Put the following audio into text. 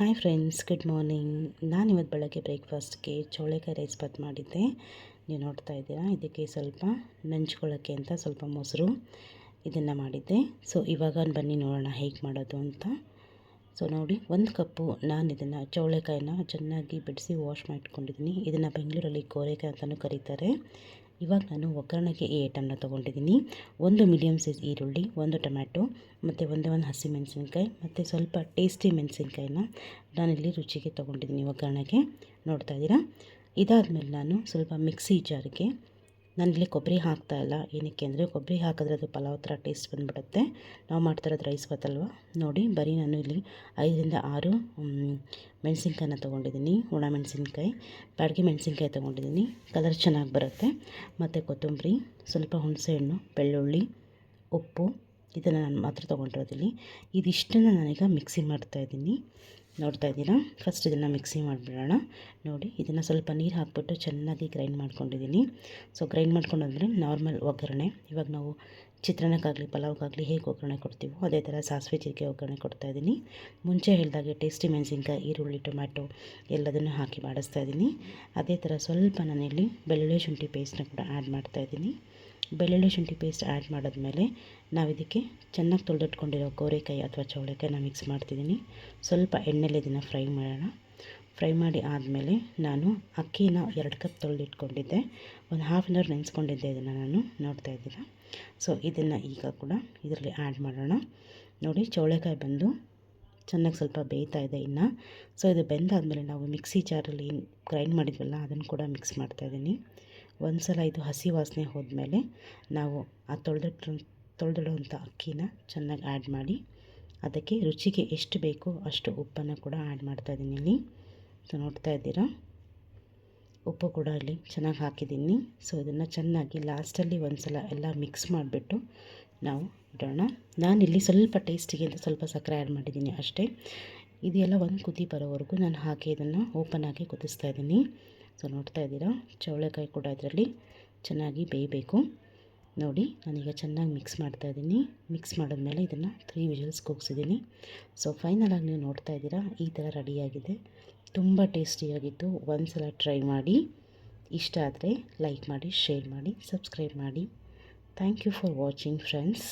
Hi friends good morning ನಾನು ಇವತ್ತು ಬೆಳಗ್ಗೆ ಬ್ರೇಕ್ಫಾಸ್ಟ್ಗೆ ಚೌಳೆಕಾಯಿ ರೈಸ್ ಬಾತ್ ಮಾಡಿದ್ದೆ. ನೀವು ನೋಡ್ತಾ ಇದ್ದೀರಾ? ಇದಕ್ಕೆ ಸ್ವಲ್ಪ ನಂಚ್ಕೊಳ್ಳೋಕ್ಕೆ ಅಂತ ಸ್ವಲ್ಪ ಮೊಸರು ಇದನ್ನು ಮಾಡಿದ್ದೆ. ಸೊ ಇವಾಗ ಬನ್ನಿ ನೋಡೋಣ ಹೇಗೆ ಮಾಡೋದು ಅಂತ. ಸೊ ನೋಡಿ, ಒಂದು ಕಪ್ಪು ನಾನು ಇದನ್ನು ಚೌಳೆಕಾಯಿನ ಚೆನ್ನಾಗಿ ಬಿಡಿಸಿ ವಾಶ್ ಮಾಡಿಟ್ಕೊಂಡಿದ್ದೀನಿ ಇದನ್ನು ಬೆಂಗಳೂರಲ್ಲಿ ಕೋರೆಕಾಯಿ ಅಂತಲೂ ಕರೀತಾರೆ. ಇವಾಗ ನಾನು ಒಗ್ಗರಣೆಗೆ ಈ ಐಟಮ್ನ ತೊಗೊಂಡಿದ್ದೀನಿ. ಒಂದು ಮೀಡಿಯಮ್ ಸೈಜ್ ಈರುಳ್ಳಿ, ಒಂದು ಟೊಮ್ಯಾಟೊ, ಮತ್ತು ಒಂದೇ, ಒಂದು ಹಸಿಮೆಣಸಿನ್ಕಾಯಿ ಮತ್ತು ಸ್ವಲ್ಪ ಟೇಸ್ಟಿ ಮೆಣಸಿನ್ಕಾಯಿನ ನಾನಿಲ್ಲಿ ರುಚಿಗೆ ತೊಗೊಂಡಿದ್ದೀನಿ ಒಗ್ಗರಣೆಗೆ. ನೋಡ್ತಾ ಇದ್ದೀರಾ? ಇದಾದಮೇಲೆ ನಾನು ಸ್ವಲ್ಪ ಮಿಕ್ಸಿ ಜಾರಿಗೆ ನಾನಿಲ್ಲಿ ಕೊಬ್ಬರಿ ಹಾಕ್ತಾಯಿಲ್ಲ ಏನಕ್ಕೆ ಅಂದರೆ ಕೊಬ್ಬರಿ ಹಾಕಿದ್ರೆ ಅದು ಪಲಾವ್ ಥರ ಟೇಸ್ಟ್ ಬಂದುಬಿಡುತ್ತೆ. ನಾವು ಮಾಡ್ತಾ ಇರೋದು ರೈಸ್ ಬತ್ತಲ್ವ ನೋಡಿ, ಬರೀ ನಾನು ಇಲ್ಲಿ ಐದರಿಂದ ಆರು ಮೆಣಸಿನ್ಕಾಯನ್ನ ತೊಗೊಂಡಿದ್ದೀನಿ. ಒಣ ಮೆಣಸಿನ್ಕಾಯಿ ಬಾಡಿಗೆ ಮೆಣಸಿನ್ಕಾಯಿ ತೊಗೊಂಡಿದ್ದೀನಿ. ಕಲರ್ ಚೆನ್ನಾಗಿ ಬರುತ್ತೆ. ಮತ್ತು ಕೊತ್ತಂಬರಿ, ಸ್ವಲ್ಪ ಹುಣಸೆಹಣ್ಣು ಬೆಳ್ಳುಳ್ಳಿ, ಉಪ್ಪು, ಇದನ್ನು ನಾನು ಮಾತ್ರ ತೊಗೊಂಡಿರೋದಿಲ್ಲಿ. ಇದಿಷ್ಟನ್ನು ನಾನೀಗ ಮಿಕ್ಸಿ ಮಾಡ್ತಾಯಿದ್ದೀನಿ ನೋಡ್ತಾ ಇದ್ದೀರಾ? ಫಸ್ಟ್ ಇದನ್ನು ಮಿಕ್ಸಿ ಮಾಡಿಬಿಡೋಣ. ನೋಡಿ, ಇದನ್ನು ಸ್ವಲ್ಪ ನೀರು ಹಾಕ್ಬಿಟ್ಟು ಚೆನ್ನಾಗಿ ಗ್ರೈಂಡ್ ಮಾಡ್ಕೊಂಡಿದ್ದೀನಿ. ಸೊ ಗ್ರೈಂಡ್ ಮಾಡ್ಕೊಂಡಾದ್ಮೇಲೆ ನಾರ್ಮಲ್ ಒಗ್ಗರಣೆ. ಇವಾಗ ನಾವು ಚಿತ್ರಾನ್ನಕ್ಕಾಗಲಿ, ಪಲಾವ್ಗಾಗಲಿ ಹೇಗೆ ಒಗ್ಗರಣೆ ಕೊಡ್ತೀವೋ ಅದೇ ಥರ ಸಾಸಿವೆ ಜೀರಿಗೆ ಒಗ್ಗರಣೆ ಕೊಡ್ತಾಯಿದ್ದೀನಿ ಮುಂಚೆ ಹೇಳಿದಾಗೆ ಟೇಸ್ಟಿ ಮೆಣಸಿನ್ಕಾಯಿ, ಈರುಳ್ಳಿ, ಟೊಮ್ಯಾಟೊ ಎಲ್ಲದನ್ನು ಹಾಕಿ ಮಾಡಿಸ್ತಾ ಇದ್ದೀನಿ. ಅದೇ ಥರ ಸ್ವಲ್ಪ ನಾನಿಲ್ಲಿ ಬೆಳ್ಳುಳ್ಳಿ ಶುಂಠಿ ಪೇಸ್ಟ್ನ ಕೂಡ ಆ್ಯಡ್ ಮಾಡ್ತಾಯಿದ್ದೀನಿ ಬೆಳ್ಳುಳ್ಳಿ ಶುಂಠಿ ಪೇಸ್ಟ್ ಆ್ಯಡ್ ಮಾಡಿದ್ಮೇಲೆ ನಾವು ಇದಕ್ಕೆ ಚೆನ್ನಾಗಿ ತೊಳೆದಿಟ್ಕೊಂಡಿರೋ ಗೋರೆಕಾಯಿ ಅಥವಾ ಚೌಳೆಕಾಯಿನ ಮಿಕ್ಸ್ ಮಾಡ್ತಿದ್ದೀನಿ. ಸ್ವಲ್ಪ ಎಣ್ಣೆಲಿ ಇದನ್ನು ಫ್ರೈ ಮಾಡೋಣ. ಫ್ರೈ ಮಾಡಿ ಆದಮೇಲೆ ನಾನು ಅಕ್ಕಿನ ಎರಡು ಕಪ್ ತೊಳೆದಿಟ್ಕೊಂಡಿದ್ದೆ. ಒಂದು ಹಾಫ್ ಆನ್ ಅವರ್ ನೆನೆಸ್ಕೊಂಡಿದ್ದೆ ಇದನ್ನು ನಾನು, ನೋಡ್ತಾ ಇದ್ದೀರಾ? ಸೊ ಇದನ್ನು ಈಗ ಕೂಡ ಇದರಲ್ಲಿ ಆ್ಯಡ್ ಮಾಡೋಣ. ನೋಡಿ, ಚೌಳೆಕಾಯಿ ಬಂದು ಚೆನ್ನಾಗಿ ಸ್ವಲ್ಪ ಬೇಯ್ತಾ ಇದೆ ಇನ್ನು. ಸೊ ಇದು ಬೆಂದಾದಮೇಲೆ ನಾವು ಮಿಕ್ಸಿ ಜಾರಲ್ಲಿ ಗ್ರೈಂಡ್ ಮಾಡಿದ್ವಲ್ಲ, ಅದನ್ನು ಕೂಡ ಮಿಕ್ಸ್ ಮಾಡ್ತಾಯಿದ್ದೀನಿ ಒಂದು ಸಲ ಇದು ಹಸಿ ವಾಸನೆ ಹೋದ್ಮೇಲೆ ನಾವು ಆ ತೊಳೆದಿಟ್ಟು ತೊಳೆದಿಡುವಂಥ ಅಕ್ಕಿನ ಚೆನ್ನಾಗಿ ಆ್ಯಡ್ ಮಾಡಿ, ಅದಕ್ಕೆ ರುಚಿಗೆ ಎಷ್ಟು ಬೇಕೋ ಅಷ್ಟು ಉಪ್ಪನ್ನು ಕೂಡ ಆ್ಯಡ್ ಮಾಡ್ತಾಯಿದ್ದೀನಿ ಇಲ್ಲಿ. ಸೊ ನೋಡ್ತಾ ಇದ್ದೀರಾ? ಉಪ್ಪು ಕೂಡ ಅಲ್ಲಿ ಚೆನ್ನಾಗಿ ಹಾಕಿದ್ದೀನಿ. ಸೊ ಇದನ್ನು ಚೆನ್ನಾಗಿ ಲಾಸ್ಟಲ್ಲಿ ಒಂದು ಸಲ ಎಲ್ಲ ಮಿಕ್ಸ್ ಮಾಡಿಬಿಟ್ಟು ನಾವು ಇಡೋಣ. ನಾನಿಲ್ಲಿ ಸ್ವಲ್ಪ ಟೇಸ್ಟಿಗೆ ಅಂತ ಸ್ವಲ್ಪ ಸಕ್ಕರೆ ಆ್ಯಡ್ ಮಾಡಿದ್ದೀನಿ ಅಷ್ಟೇ. ಇದೆಲ್ಲ ಒಂದು ಕುದಿ ಬರೋವರೆಗೂ ನಾನು ಹಾಕಿ ಇದನ್ನು ಓಪನ್ ಆಗಿ ಕುದಿಸ್ತಾ ಇದ್ದೀನಿ. ಸೊ ನೋಡ್ತಾ ಇದ್ದೀರಾ? ಚೌಳೆಕಾಯಿ ಕೂಡ ಇದರಲ್ಲಿ ಚೆನ್ನಾಗಿ ಬೇಯಬೇಕು. ನೋಡಿ, ನಾನೀಗ ಚೆನ್ನಾಗಿ ಮಿಕ್ಸ್ ಮಾಡ್ತಾ ಇದ್ದೀನಿ. ಮಿಕ್ಸ್ ಮಾಡಿದ್ಮೇಲೆ ಇದನ್ನು ತ್ರೀ ವಿಜಲ್ಸ್ ಕೂಗಿಸಿದ್ದೀನಿ. ಸೊ ಫೈನಲಾಗಿ ನೀವು ನೋಡ್ತಾ ಇದ್ದೀರಾ? ಈ ಥರ ರೆಡಿಯಾಗಿದೆ ತುಂಬ ಟೇಸ್ಟಿಯಾಗಿತ್ತು. ಒಂದು ಸಲ ಟ್ರೈ ಮಾಡಿ. ಇಷ್ಟ ಆದರೆ ಲೈಕ್ ಮಾಡಿ, ಶೇರ್ ಮಾಡಿ, ಸಬ್ಸ್ಕ್ರೈಬ್ ಮಾಡಿ. Thank you for watching friends.